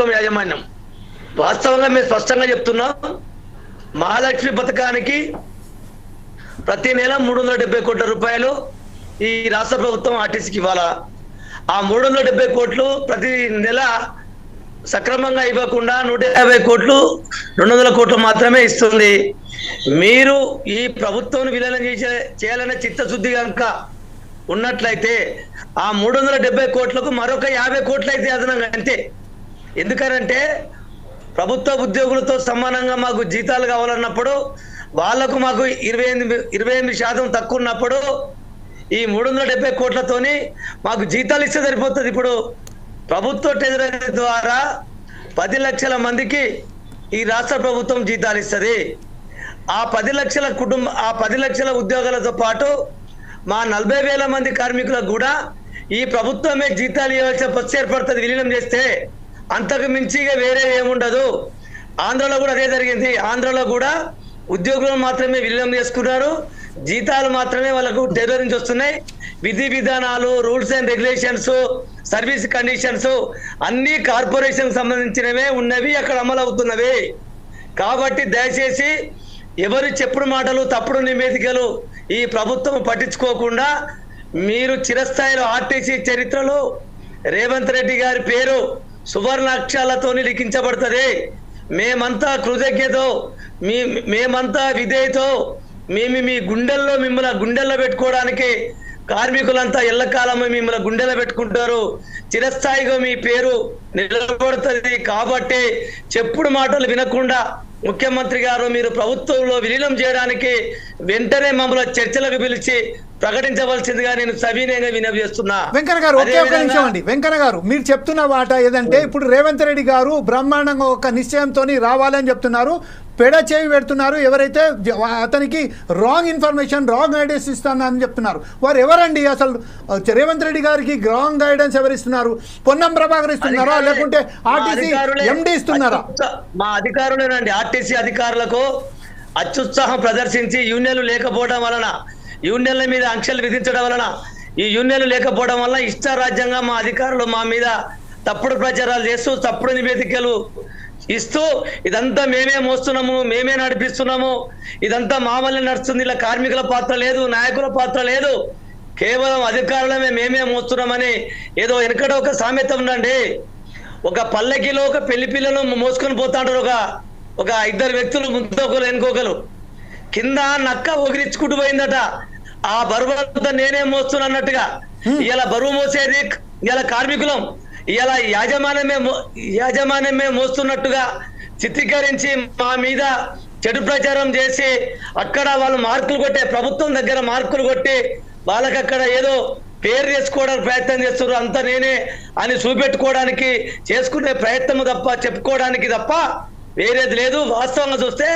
ప్రభుత్వం యాజమాన్యం. వాస్తవంగా మేము స్పష్టంగా చెప్తున్నాం మహాలక్ష్మి పథకానికి ప్రతి నెల మూడు వందల డెబ్బై కోట్ల రూపాయలు ఈ రాష్ట్ర ప్రభుత్వం ఆర్టీసీకి ఇవ్వాలా? ఆ మూడు వందల డెబ్బై కోట్లు ప్రతి నెల సక్రమంగా ఇవ్వకుండా నూట యాభై కోట్లు రెండు వందల కోట్లు మాత్రమే ఇస్తుంది. మీరు ఈ ప్రభుత్వం విలీనం చేసే చేయాలనే చిత్తశుద్ధి కనుక ఉన్నట్లయితే ఆ మూడు వందల డెబ్బై కోట్లకు మరొక యాభై కోట్లు అయితే అదనంగా అంతే. ఎందుకనంటే ప్రభుత్వ ఉద్యోగులతో సమానంగా మాకు జీతాలు కావాలన్నప్పుడు వాళ్ళకు మాకు ఇరవై ఎనిమిది ఇరవై ఎనిమిది శాతం తక్కువ ఉన్నప్పుడు ఈ మూడు వందల డెబ్బై కోట్లతోని మాకు జీతాలు ఇస్తే సరిపోతుంది. ఇప్పుడు ప్రభుత్వ టెలిరీ ద్వారా పది లక్షల మందికి ఈ రాష్ట్ర ప్రభుత్వం జీతాలు ఇస్తుంది. ఆ పది లక్షల కుటుంబ ఆ పది లక్షల ఉద్యోగాలతో పాటు మా నలభై వేల మంది కార్మికులకు కూడా ఈ ప్రభుత్వమే జీతాలు ఇవ్వాల్సిన పరిస్థితి ఏర్పడుతుంది. విలీనం చేస్తే అంతకు మించిగా వేరే ఏముండదు. ఆంధ్రలో కూడా అదే జరిగింది. ఆంధ్రలో కూడా ఉద్యోగులు మాత్రమే విలీనం చేసుకున్నారు. జీతాలు మాత్రమే వాళ్ళకు టెర్రర్ నుంచి వస్తున్నాయి. విధి విధానాలు rules and regulations service conditions అన్ని కార్పొరేషన్ సంబంధించినవే ఉన్నవి అక్కడ అమలు అవుతున్నవి. కాబట్టి దయచేసి ఎవరు చెప్పుడు మాటలు తప్పుడు నివేదికలు ఈ ప్రభుత్వం పట్టించుకోకుండా మీరు చిరస్థాయిలో ఆర్టీసీ చరిత్రలో రేవంత్ రెడ్డి గారి పేరు సువర్ణాక్షాలతో లిఖించబడుతుంది. మేమంతా కృతజ్ఞతో మీ మేమంతా విధేయతో మేము మీ గుండెల్లో మిమ్మల్ని గుండెల్లో పెట్టుకోవడానికి కార్మికులంతా ఎల్లకాలము మిమ్మల్ని గుండెలో పెట్టుకుంటారు. చిరస్థాయిగా మీ పేరు నిలబడుతుంది కాబట్టి చెప్పుడు మాటలు వినకుండా ముఖ్యమంత్రి గారు మీరు ప్రభుత్వంలో విలీనం చేయడానికి వెంటనే మమ్మల్ని చర్చలకు పిలిచి ప్రకటించవలసిందిగా నేను సవినయంగా వినవి చేస్తున్నా. వెంకన్న గారు ఒకే ఒక నిమిషం అండి. వెంకన్న గారు మీరు చెప్తున్న మాట ఏదంటే ఇప్పుడు రేవంత్ రెడ్డి గారు బ్రహ్మాండంగా ఒక నిశ్చయంతో రావాలని చెప్తున్నారు. పెడ చేయి పెడుతున్నారు. ఎవరైతే అతనికి రాంగ్ ఇన్ఫర్మేషన్ రాంగ్ గైడెన్స్ ఇస్తానని చెప్తున్నారు. వారు ఎవరండి? అసలు రేవంత్ రెడ్డి గారికి రాంగ్ గైడెన్స్ ఎవరు ఇస్తున్నారు పొన్నం ప్రభాకర్ ఇస్తున్నారా? లేకుంటే ఆర్టీసీ ఎండి ఇస్తున్నారా? మా అధికారులేనండి ఆర్టీసీ అధికారులకు అత్యుత్సాహం ప్రదర్శించి యూనియన్లు లేకపోవడం వలన యూనియన్ల మీద ఆంక్షలు విధించడం వలన ఈ యూనియన్లు లేకపోవడం వల్ల ఇష్టారాజ్యంగా మా అధికారులు మా మీద తప్పుడు ప్రచారాలు చేస్తూ తప్పుడు నివేదికలు ఇస్తూ ఇదంతా మేమే మోస్తున్నాము మేమే నడిపిస్తున్నాము. ఇదంతా మా వల్లే నడుస్తుంది. ఇలా కార్మికుల పాత్ర లేదు నాయకుల పాత్ర లేదు. కేవలం అధికారులమే మేమే మోస్తున్నామని ఏదో వెనకడ ఒక సామెత ఉందండి. ఒక పల్లకిలో ఒక పెళ్ళి పిల్లను మోసుకొని పోతాంటారు ఒక ఒక ఇద్దరు వ్యక్తులు ముందొకరు వెనుకోకరు కింద నక్క ఒగిరించుకుంటూ పోయిందట. ఆ బరువు అంతా నేనే మోస్తున్నా అన్నట్టుగా. ఇలా బరువు మోసేది ఇలా కార్మికులం. ఇలా యాజమాన్యమే మో- యాజమాన్యమే మోస్తున్నట్టుగా చిత్రీకరించి మా మీద చెడు ప్రచారం చేసి అక్కడ వాళ్ళు మార్కులు కొట్టే ప్రభుత్వం దగ్గర మార్కులు కొట్టి వాళ్ళకి అక్కడ ఏదో పేరు చేసుకోవడానికి ప్రయత్నం చేస్తున్నారు. అంత నేనే అని చూపెట్టుకోవడానికి చేసుకునే ప్రయత్నం తప్ప చెప్పుకోవడానికి తప్ప వేరేది లేదు. వాస్తవంగా చూస్తే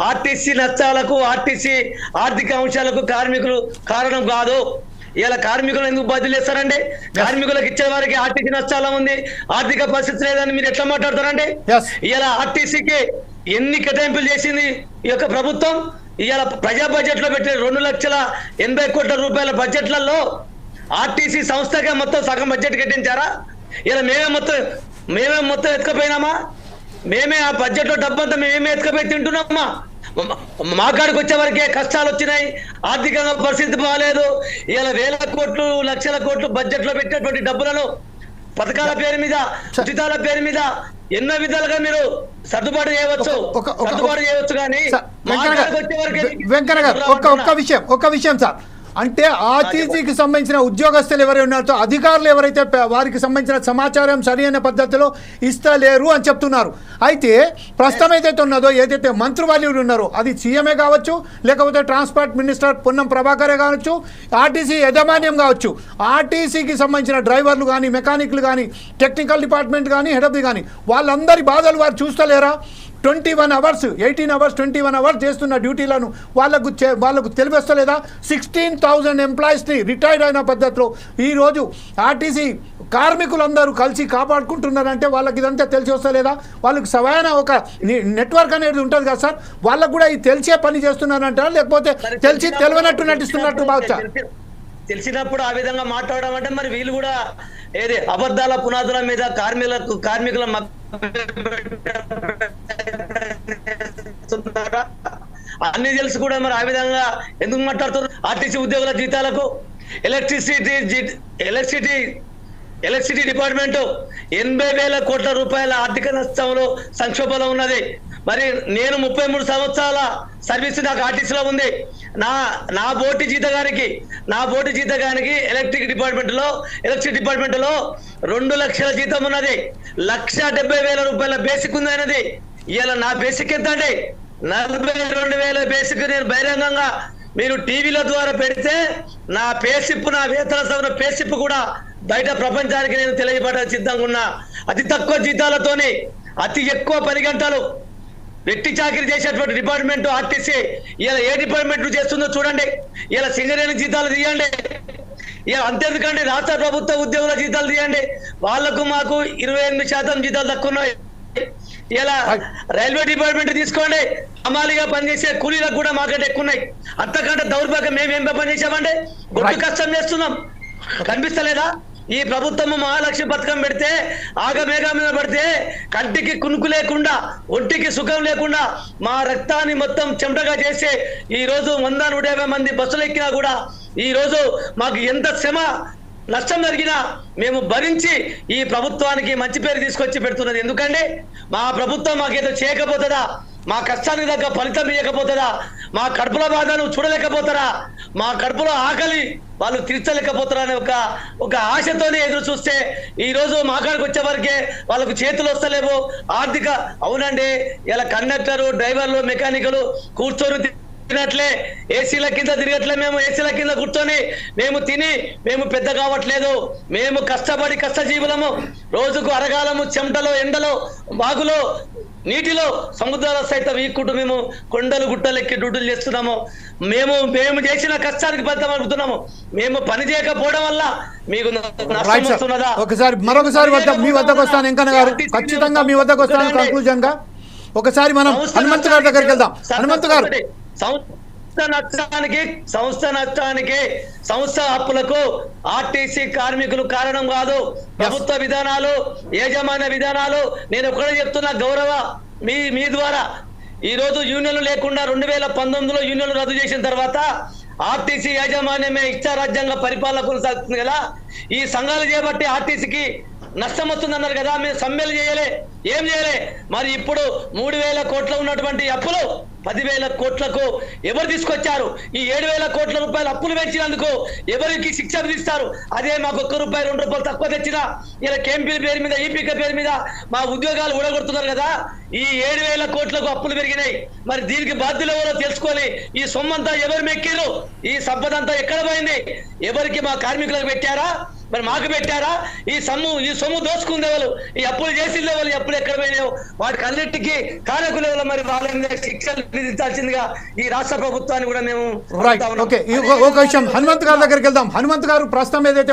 ఆర్టీసీ నష్టాలకు ఆర్టీసీ ఆర్థిక అంశాలకు కార్మికులు కారణం కాదు. ఇలా కార్మికులు ఎందుకు బదిలీ చేస్తారండి కార్మికులకు ఇచ్చే వారికి ఆర్టీసీ నష్టాల ఉంది. ఆర్థిక పరిస్థితి లేదని మీరు ఎట్లా మాట్లాడతారండి. ఇలా ఆర్టీసీకి ఎన్ని కేటాయింపులు చేసింది ఈ యొక్క ప్రభుత్వం? ఇవాళ ప్రజా బడ్జెట్లో పెట్టిన రెండు లక్షల ఎనభై కోట్ల రూపాయల బడ్జెట్లలో ఆర్టీసీ సంస్థగా మొత్తం సగం బడ్జెట్ కట్టించారా? ఇలా మేమే మొత్తం మేమే మొత్తం ఎత్తుకపోయినామా? మేమే ఆ బడ్జెట్లో డబ్బంతా మేమే ఎత్తుకపోయి తింటున్నామా? మా- మా కాడికి వచ్చే వరకే కష్టాలు వచ్చినాయి. ఆర్థికంగా పరిస్థితి బాగాలేదు ఇలా వేల కోట్లు లక్షల కోట్లు బడ్జెట్లో పెట్టినటువంటి డబ్బులను పథకాల పేరు మీద ఉచితాల పేరు మీద ఎన్నో విధాలుగా మీరు సర్దుబాటు చేయవచ్చు. సర్దుబాటు చేయవచ్చు కానీ వెంకన్న గారు ఒక్క ఒక్క విషయం ఒక్క విషయం సార్. అంటే ఆర్టీసీకి సంబంధించిన ఉద్యోగస్తులు ఎవరైనా ఉన్నారో అధికారులు ఎవరైతే వారికి సంబంధించిన సమాచారం సరైన పద్ధతిలో ఇస్తలేరు అని చెప్తున్నారు. అయితే ప్రస్తుతం ఏదైతే ఉన్నదో ఏదైతే మంత్రివర్యులు ఉన్నారో అది సీఎంఏ కావచ్చు లేకపోతే ట్రాన్స్పోర్ట్ మినిస్టర్ పొన్నం ప్రభాకరే కావచ్చు ఆర్టీసీ యజమాన్యం కావచ్చు ఆర్టీసీకి సంబంధించిన డ్రైవర్లు కానీ మెకానిక్లు కానీ టెక్నికల్ డిపార్ట్మెంట్ కానీ హెడ్ ఆఫ్ ది కానీ వాళ్ళందరి బాధలు వారు చూస్తలేరా? Twenty one hours eighteen hours twenty one hours చేస్తున్న డ్యూటీలను వాళ్ళకు వాళ్ళకు తెలివస్తలేదా? సిక్స్టీన్ థౌజండ్ ఎంప్లాయీస్ని రిటైర్డ్ అయిన పద్ధతిలో ఈరోజు ఆర్టీసీ కార్మికులందరూ కలిసి కాపాడుకుంటున్నారంటే వాళ్ళకి ఇదంతా తెలిసి వస్తలేదా? వాళ్ళకి సరైన ఒక నెట్వర్క్ అనేది ఉంటుంది కదా సార్? వాళ్ళకు కూడా ఇది తెలిసే పని చేస్తున్నారంటారా? లేకపోతే తెలిసి తెలియనట్టు నటిస్తున్నట్టు బాగా తెలిసి- తెలిసినప్పుడు ఆ విధంగా మాట్లాడడం అంటే మరి వీళ్ళు కూడా ఏది? అబద్ధాల పునాదుల మీద కార్మికులకు కార్మికుల? అన్ని తెలుసు కూడా మరి ఆ విధంగా ఎందుకు మాట్లాడుతున్నారు? ఆర్టీసీ ఉద్యోగుల జీతాలకు ఎలక్ట్రిసిటీ ఎలక్ట్రిసిటీ ఎలక్ట్రిసిటీ డిపార్ట్మెంట్ ఎనభై వేల కోట్ల రూపాయల ఆర్థిక నష్టంలో సంక్షోభంలో ఉన్నది. మరి నేను ముప్పై మూడు సంవత్సరాల సర్వీస్ నాకు ఆర్టీసీలో ఉంది. నా నా బోటి జీతగానికి నా బోటి జీతగానికి ఎలక్ట్రిక్ డిపార్ట్మెంట్లో ఎలక్ట్రిక్ డిపార్ట్మెంట్లో రెండు లక్షల జీతం ఉన్నది. లక్ష డెబ్బై వేల రూపాయల బేసిక్ ఉంది అనేది ఇవాళ నా బేసిక్ ఎంత అండి నలభై రెండు వేల బేసిక్ నేను బహిరంగంగా మీరు టీవీల ద్వారా పెడితే నా పేసిప్పు నా వేతన సవరణ పేసిప్పు కూడా బయట ప్రపంచానికి నేను తెలియపడ సిద్ధంగా ఉన్నా. అతి తక్కువ జీతాలతోనే అతి ఎక్కువ పని గంటలు వెట్టి చాకరీ చేసేటువంటి డిపార్ట్మెంట్ ఆర్టీసీ ఇలా ఏ డిపార్ట్మెంట్ చేస్తుందో చూడండి. ఇలా సింగరేణి జీతాలు తీయండి. ఇలా అంతేందుకండి రాష్ట్ర ప్రభుత్వ ఉద్యోగుల జీతాలు తీయండి. వాళ్ళకు మాకు ఇరవై ఎనిమిది శాతం జీతాలు తక్కువ ఉన్నాయి ఇలా రైల్వే డిపార్ట్మెంట్ తీసుకోండి. అమాలిగా పనిచేసే కూలీలకు కూడా మాకంటే ఎక్కువ ఉన్నాయి అంతకంటే దౌర్భాగ్యం మేమేం పని చేసామండి గొప్ప. కష్టం చేస్తున్నాం. కనిపిస్తలేదా? ఈ ప్రభుత్వము మహాలక్ష్మి పథకం పెడితే ఆగమేఘం మీద పడితే కంటికి కునుకు లేకుండా ఒంటికి సుఖం లేకుండా మా రక్తాన్ని మొత్తం చెమటగా చేసే ఈరోజు వంద నూట యాభై మంది బస్సులు ఎక్కినా కూడా ఈరోజు మాకు ఎంత శ్రమ నష్టం జరిగినా మేము భరించి ఈ ప్రభుత్వానికి మంచి పేరు తీసుకొచ్చి పెడుతున్నది. ఎందుకంటే మా ప్రభుత్వం మాకేదో చేయకపోతుందా? మా కష్టానికి తగ్గ ఫలితం ఇవ్వకపోతుందా మా కడుపుల బాధను చూడలేకపోతారా మా కడుపులో ఆకలి వాళ్ళు తీర్చలేకపోతారా అనే ఒక ఒక ఆశతోనే ఎదురు చూస్తే ఈ రోజు మా కాడికి వచ్చే వరకే వాళ్ళకు చేతులు వస్తలేవు. ఆర్థిక అవునండి ఇలా కండక్టరు డ్రైవర్లు మెకానికలు కూర్చొని తినట్లే ఏసీల కింద తిరగట్లే మేము ఏసీల కింద కూర్చొని మేము తిని మేము పెద్ద కావట్లేదు. మేము కష్టపడి కష్టజీవులము. రోజుకు అరగాలము చెమటలో ఎండలో బాగులో నీటిలో సముద్రాల సైతం ఈక్కుంటూ మేము కొండలు గుట్టలెక్కి డ్యూటీలు చేస్తున్నాము. మేము మేము చేసిన కష్టానికి ఫలితం అడుగుతున్నాము. మేము పని చేయకపోవడం వల్ల మీకు ఒకసారి మరొకసారి వద్ద మీ వద్దకు వస్తాను వెంకన్న గారు. ఖచ్చితంగా మీ వద్దకు వస్తాను కంక్లూజన్గా. ఒకసారి మనం హనుమంత్ గారి దగ్గరికి వెళ్దాం. హనుమంత్ గారు. సంస్థ నష్టానికి సంస్థ నష్టానికి సంస్థ అప్పులకు ఆర్టీసీ కార్మికులు కారణం కాదు. ప్రభుత్వ విధానాలు యాజమాన్య విధానాలు. నేను ఒకటే చెప్తున్నా గౌరవ మీ మీ ద్వారా. ఈ రోజు యూనియన్లు లేకుండా రెండు వేల పంతొమ్మిదిలో యూనియన్లు రద్దు చేసిన తర్వాత ఆర్టీసీ యాజమాన్యమే ఇష్టారాజ్యంగా పరిపాలన కొనసాగుతుంది కదా. ఈ సంఘాలు చేపట్టి ఆర్టీసీకి నష్టం వస్తుందన్నారు కదా మేము సమ్మెలు చేయలే. ఏం చేయలే? మరి ఇప్పుడు మూడు వేల కోట్ల ఉన్నటువంటి అప్పులు పదివేల కోట్లకు ఎవరు తీసుకొచ్చారు? ఈ ఏడు వేల కోట్ల రూపాయలు అప్పులు పెంచినందుకు ఎవరికి శిక్ష విధిస్తారు? అదే మాకు ఒక్క రూపాయి రెండు రూపాయలు తక్కువ తెచ్చినా ఇలా కేంపీల పేరు మీద ఈపీక పేరు మీద మా ఉద్యోగాలు ఊడగొడుతున్నారు కదా ఈ ఏడు వేల కోట్లకు అప్పులు పెరిగినాయి. మరి దీనికి బాధ్యులు ఎవరో తెలుసుకోవాలి ఈ సొమ్మంతా ఎవరు మెక్కిరు ఈ సంపద అంతా ఎక్కడ పోయింది? ఎవరికి మా కార్మికులకు పెట్టారా? మరి మాకు పెట్టారా? ఈ సొమ్ము ఈ సొమ్ము దోసుకుంది ఎవరు ఈ అప్పులు చేసింది ఈ అప్పులు ఎక్కడ పోయినాయో. వాటికి అన్నిటికీ కారకులు మరి? వాళ్ళ మీద శిక్షలు విధించాల్సిందిగా ఈ రాష్ట్ర ప్రభుత్వాన్ని కూడా మేము. ఓకే ఒక- విషయం. హనుమంత్ గారి దగ్గరికి వెళ్దాం. హనుమంత్ గారు ప్రస్తుతం ఏదైతే